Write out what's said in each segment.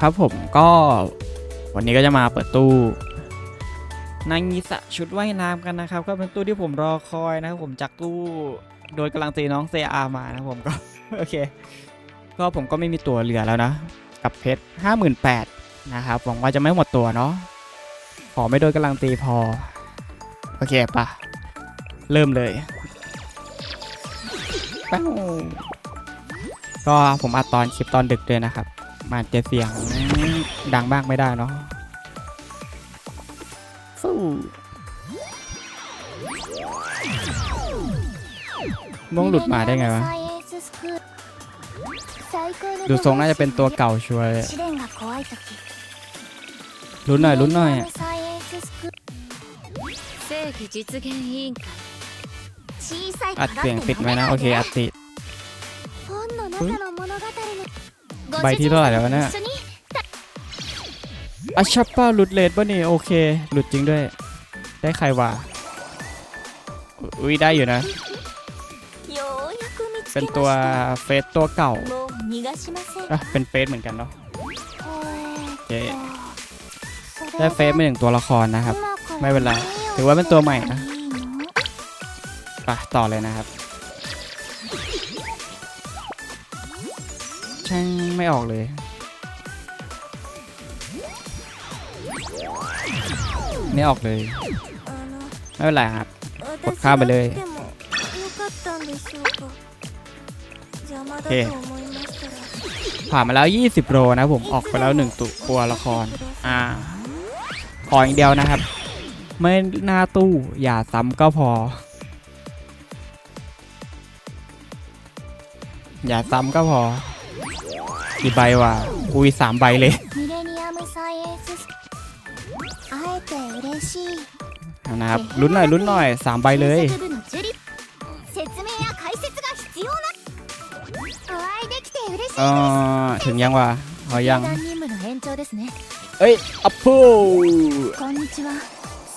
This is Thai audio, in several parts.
ครับผมก็วันนี้ก็จะมาเปิดตู้นางงีสะชุดว่ายน้ำกันนะครับ ก็เป็นตู้ที่ผมรอคอยนะครับผมจากตู้โดยกำลังตีน้องเซอามานะผมก็โอเค ก็ผมก็ไม่มีตัวเหลือแล้วนะ กับเพชรห้าหมื่นแปดนะครับหวังว่าจะไม่หมดตัวเนาะขอไม่โดนกำลังตีพอ โอเคปะเริ่มเลยแป้วก็ผมอัดตอนคลิปตอนดึกด้วยนะครับ อาจจะเสียงดังมากไม่ได้เนาะสู้มงหลุดมาได้ไงวะ ดูทรงน่าจะเป็นตัวเก่าช่วยลุ้นหน่อยลุ้นหน่อยอัดเสียงติดไหมนะ โอเค อัดติด ใบที่เท่าไหร่แล้วเนี่เนี่ยอาชัปป้าหลุดเลดป่ะนี่ โอเค หลุดจริงด้วย ได้ใครวะอุ้ยได้อยู่นะ เป็นตัวเฟสตัวเก่าอะเป็นเฟสเหมือนกันเนาะเจ๊ได้เฟซมาหนึ่งตัวละครนะครับ ไม่เป็นไร ถือว่าเป็นตัวใหม่นะ ไปต่อเลยนะครับ ช่างไม่ออกเลย ไม่ออกเลย ไม่เป็นไรครับกดข้ามไปเลยโอเคผ่านมาแล้ว 20 โลนะผมออกไปแล้ว 1ตัวตัวละคร อ่า ขออย่างเดียวนะครับ ไม่หน้าตู้ อย่าซ้ำก็พอ อย่าซ้ำก็พอ กี่ใบวะอุ้ยสามใบเลย ミレニアムサイエンスス会えて嬉しい นะครับลุ้นหน่อยลุ้นหน่อยสามใบเลย 制作部のジュリ説明や解説が必要なお会いできて嬉しい เออถึงยังวะขอยัง 団任務の延長ですね เอ้ยอัพพู こんにちは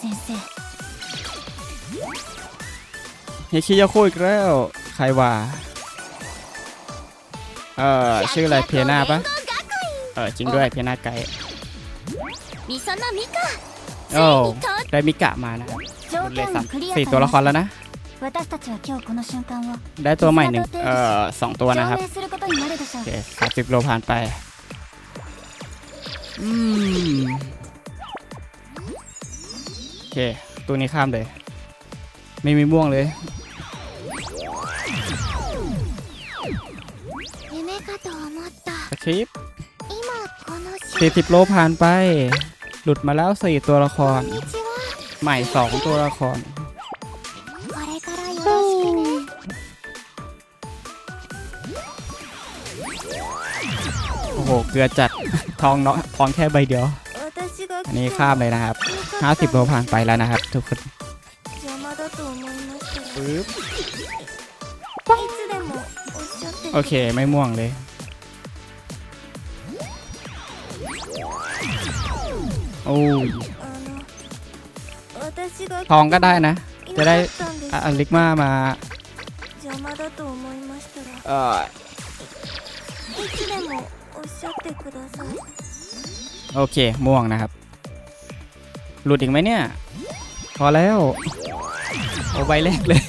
先生 เฮคิยาโคอีกแล้ว ใครวะ เออชื่ออะไรเพียนาปะเออจริงด้วยเพียนาไกด์โอ้ได้มิกะมานะเลยสสี่ตัวละครแล้วนะได้ตัวใหม่หนึ่งเอ่อสองตัวนะครับโอเคสามสิบโลผ่านไปอืมโอเคตัวนี้ข้ามเลย ไม่มีม่วงเลย ชิป40โลผ่านไป หลุดมาแล้วสี่ตัวละคร ใหม่สองตัวละคร โอ้โห เกลือจัด ทองเนาะทองแค่ใบเดียว อันนี้ข้ามเลยนะครับ 50 โลผ่านไปแล้วนะครับ ทุกคนปึ๊บโอเค ไม่ม่วงเลย โอ้ทองก็ได้นะ จะได้อลิกมามาโอเค ม่วงนะครับ หลุดอีกไหมเนี่ย พอแล้ว เอาใบแรกเลย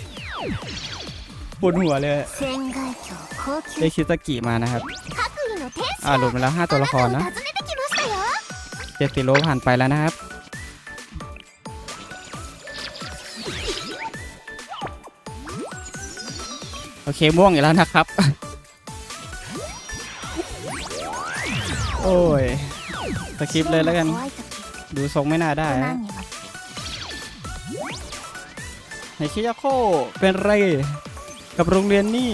ปวดหัวเลยได้คิสกิมานะครับ อ่าหลุดมาแล้ว 5 ตัวละครนะ เจ็ดสิโลผ่านไปแล้วนะครับ โอเคม่วงอีกแล้วนะครับ โอ้ยสคริปเลยแล้วกัน ดูทรงไม่น่าได้นะในคิยาโคเป็นไร กับโรงเรียนนี่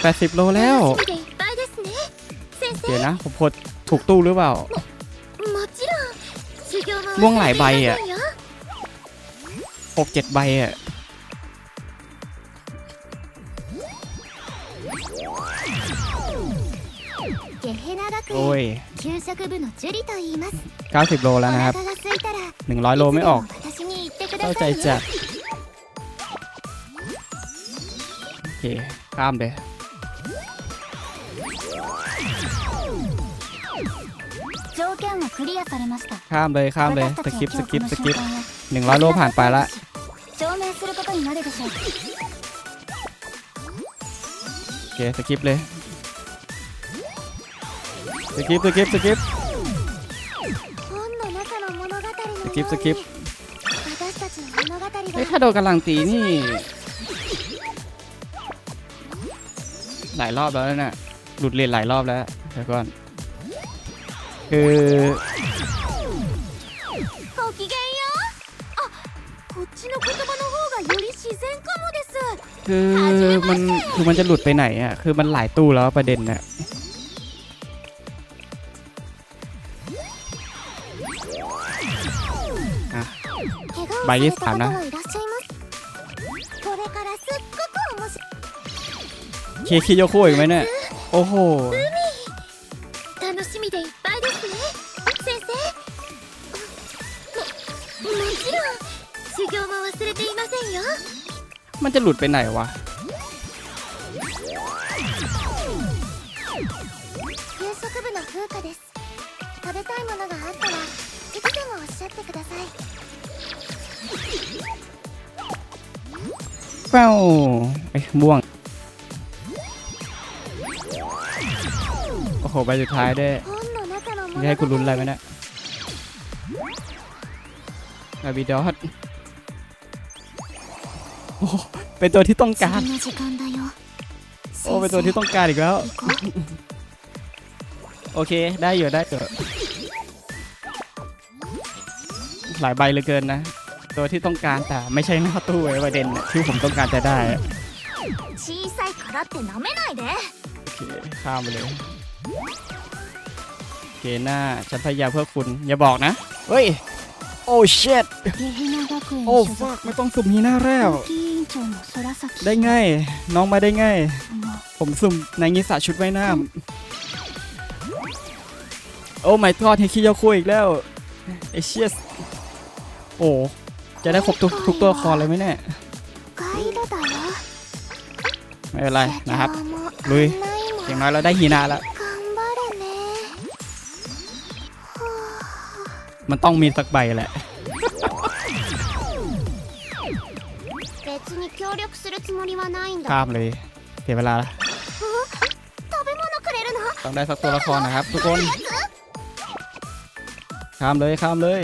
แปดสิบโลแล้ว เดี๋ยวนะ ผมกดถูกตู้หรือเปล่า ม่วงหลายใบอะหกเจ็ดใบอะ โอ้ยเก้าสิบโลแล้วนะครับหนึ่งร้อยโลไม่ออก เข้าใจจัดโอเค ข้ามไป 条件はクリアされました ข้ามเลยข้ามเลย 私 ส たち กิป は ส 今日 กิป この ส 瞬 กิป 間を หนึ่งร้อยโลผ่านไปละ 証明することになるでしょう โอเคสกิปเลยสกิปสกิปสกิป 本の中の物語のようにスキップスキップ私たちの物語 เฮ้ย が ถ้าโดนกำลังตีนี่ หลายรอบแล้วนะเนี่ยหลุดเลนหลายรอบแล้วเดี๋ยวก่อน คือคือมันคือมันจะหลุดไปไหนอะ คือมันหลายตู้แล้วประเด็นน่ะใบยี่สามนะเคคิโยโคอีกไหมเนี่ย โอ้โห 楽しみでいっぱいですね先生ももちろん修行も忘れていませんよ มันจะหลุดไปไหนวะ 給食部の風花です食べたいものがあったらいつでもおっしゃってください แป้วไอ้ม่วง อ้โหใบสุดท้ายด้วยจะให้คุณลุ้นอะไรไหมเนี่ยอาบิดอสโอ้เป็นตัวที่ต้องการ โอ้ เป็นตัวที่ต้องการอีกแล้ว โอเค ได้อยู่ได้เกิดหลายใบเลยเกินนะ ตัวที่ต้องการแต่ไม่ใช่หน้าตู้ไอ้ประเด็นที่ผมต้องการจะได้โอเคข้ามไปเลย เกน่าฉันพยายามเพื่อคุณ อย่าบอกนะ เฮ้ย โอ้เช็ดโอ้ฟักไม่ต้องสุ่มฮีน่าแล้ว ได้ไง น้องมาได้ไง ผมสุ่มในงิสาชุดไว่น้ำโอ้ไม่ทอดเฮคิโยคุยอีกแล้วไอเชียสโอ้จะได้ครบทุกตัวคอเลยไหมเนี่ยไม่เป็นไรนะครับ ลุยอย่างน้อยเราได้ฮีนาแล้ว มันต้องมีสักใบแหละข้ามเลยเสียเวลาละต้องได้สักตัวละครนะครับ ทุกคนข้ามเลยข้ามเลย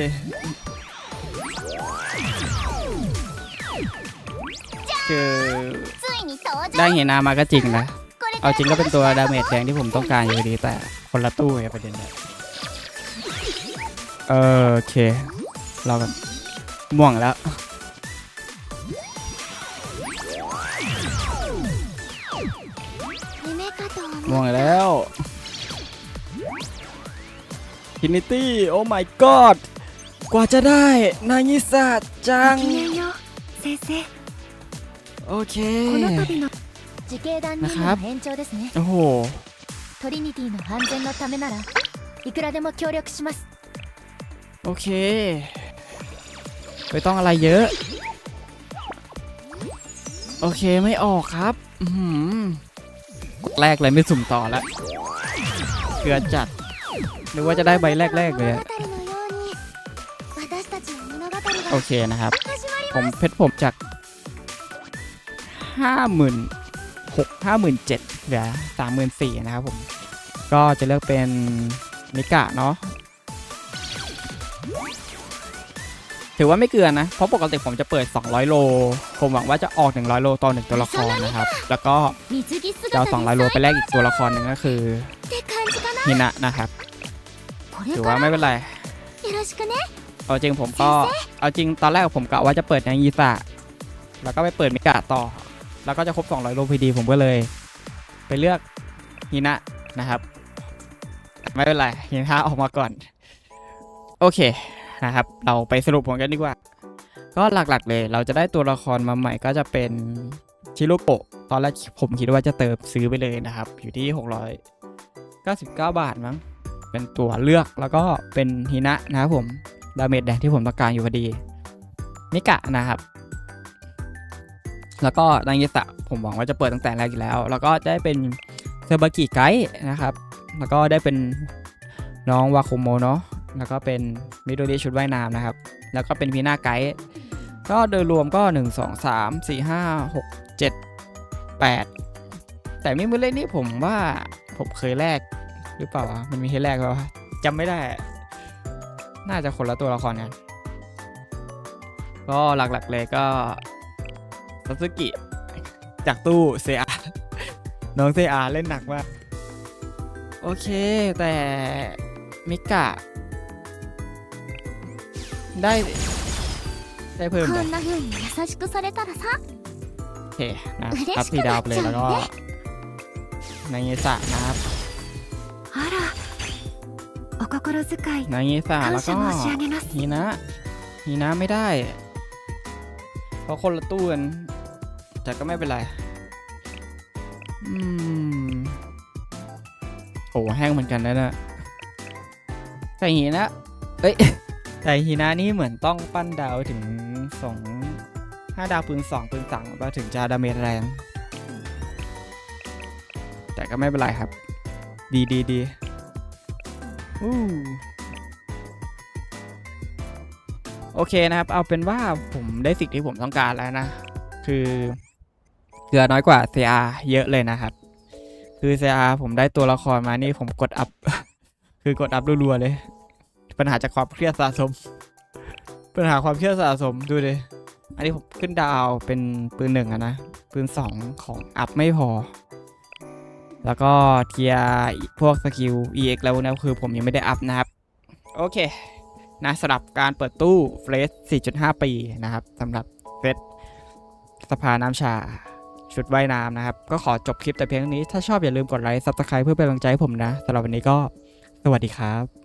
คือได้เห็นนามาก็จริงนะ เอาจริงก็เป็นตัวดาเมจแดงที่ผมต้องการอยู่ดีแต่คนละตู้ไงประเด็นเนี่ย เออโอเคเรากันม่วงแล้ว 夢かと思 ม่ว う งแล้วทินิตี้โอ้ my god กว่าจะได้นางิสะจัง ごきげんよう先生 โอเค この度の自警団任務の延長ですね โอ้โห トリニティの安全のためならいくらでも協力します โอเค ไม่ต้องอะไรเยอะ โอเคไม่ออกครับแรกเลยไม่สุ่มต่อละเกือจัดหรือว่าจะได้ใบแรก ๆ เลยโอเคนะครับ ผมเพชรผมจากห้าหมื่นหกห้าหมื่นเจ็ดเหลือสามหมื่นสี่นะครับผม ก็จะเลือกเป็นมิกะเนาะ ถือว่าไม่เกินนะ เพราะปกติผมจะเปิด 200 โล ผมหวังว่าจะออก 100 โลต่อ 1 ตัวละครนะครับ แล้วก็เอา200 โลไปแลกอีกตัวละครหนึ่งก็คือฮินะนะครับ ถือว่าไม่เป็นไร เอาจริงผมก็ เอาจริงตอนแรกผมกะว่าจะเปิดนางยีสะแล้วก็ไปเปิดมิกะต่อ แล้วก็จะครบ 200 โลพอดีผมก็เลย ไปเลือกฮินะนะครับ ไม่เป็นไรฮินะออกมาก่อน โอเคนะครับ เราไปสรุปผลกันดีกว่า ก็หลักๆเลย เราจะได้ตัวละครมาใหม่ก็จะเป็นชิโรโกะตอนแรกผมคิดว่าจะเติมซื้อไปเลยนะครับ อยู่ที่ 699 บาทมั้ง เป็นตัวเลือกแล้วก็เป็นฮินะนะครับผม ดาเมจแดงที่ผมต้องการอยู่พอดีมิกะนะครับ แล้วก็นางยิสะผมหวังว่าจะเปิดตั้งแต่แรกอยู่แล้ว แล้วก็ได้เป็นเซบากิไกด์นะครับ แล้วก็ได้เป็นน้องวาคุโมเนาะ แล้วก็เป็นมิโดริชุดว่ายน้ำนะครับ แล้วก็เป็นพีน่าไกด์ก็โดยรวมก็ 1 2 3 4 5 6 7 8 แต่มิมูเล่นี่ผมว่าผมเคยแลกหรือเปล่า มันมีให้แลกไหมวะจำไม่ได้ น่าจะคนละตัวละครกัน ก็หลักๆเลยก็ซาสึกิ จากตู้เซอาน้องเซอาเล่นหนักมาก โอเคแต่มิกะ ได้ ได้เพิ่ม こ ไป んな風に優しくされたらさ โอเคนะครับ 嬉しく อัพสีดาวไปเลย なっちゃうね แล้วก็นางเงสะนะครับ あらお心遣い นางเงสะ 感 แล้วก็ 謝申し上げます ฮีนะฮีนะไม่ได้ เพราะคนละตู้กันแต่ก็ไม่เป็นไร อืม โอ้แห้งเหมือนกันนะนะแต่ฮีนะ เอ้ย แต่ฮีนะนี่เหมือนต้องปั้นดาวถึงสองห้าดาวปืนสองปืนสามก็ถึงจะดาเมจแรง แต่ก็ไม่เป็นไรครับ ดีดีดีอู้โอเคนะครับ เอาเป็นว่าผมได้สิ่งที่ผมต้องการแล้วนะ คือเกลือน้อยกว่า CR เยอะเลยนะครับ คือ CR ผมได้ตัวละครมานี่ผมกดอัพ คือกดอัพรัวๆเลย ปัญหาจากความเครียดสะสม ปัญหาความเครียดสะสมดูดิอันนี้ผมขึ้นดาวเป็นปืนหนึ่งอะนะ ปืนสองของอัพไม่พอ แล้วก็เทียร์พวกสกิล EX แล้วนะคือผมยังไม่ได้อัพนะครับ โอเค นะสำหรับการเปิดตู้เฟรช4.5 ปีนะครับสำหรับเฟรชสภาน้ำชาชุดว่ายน้ำนะครับ ก็ขอจบคลิปแต่เพียงเท่านี้ ถ้าชอบอย่าลืมกดไลค์ Subscribe เพื่อเป็นกำลังใจให้ผมนะสำหรับวันนี้ก็สวัสดีครับ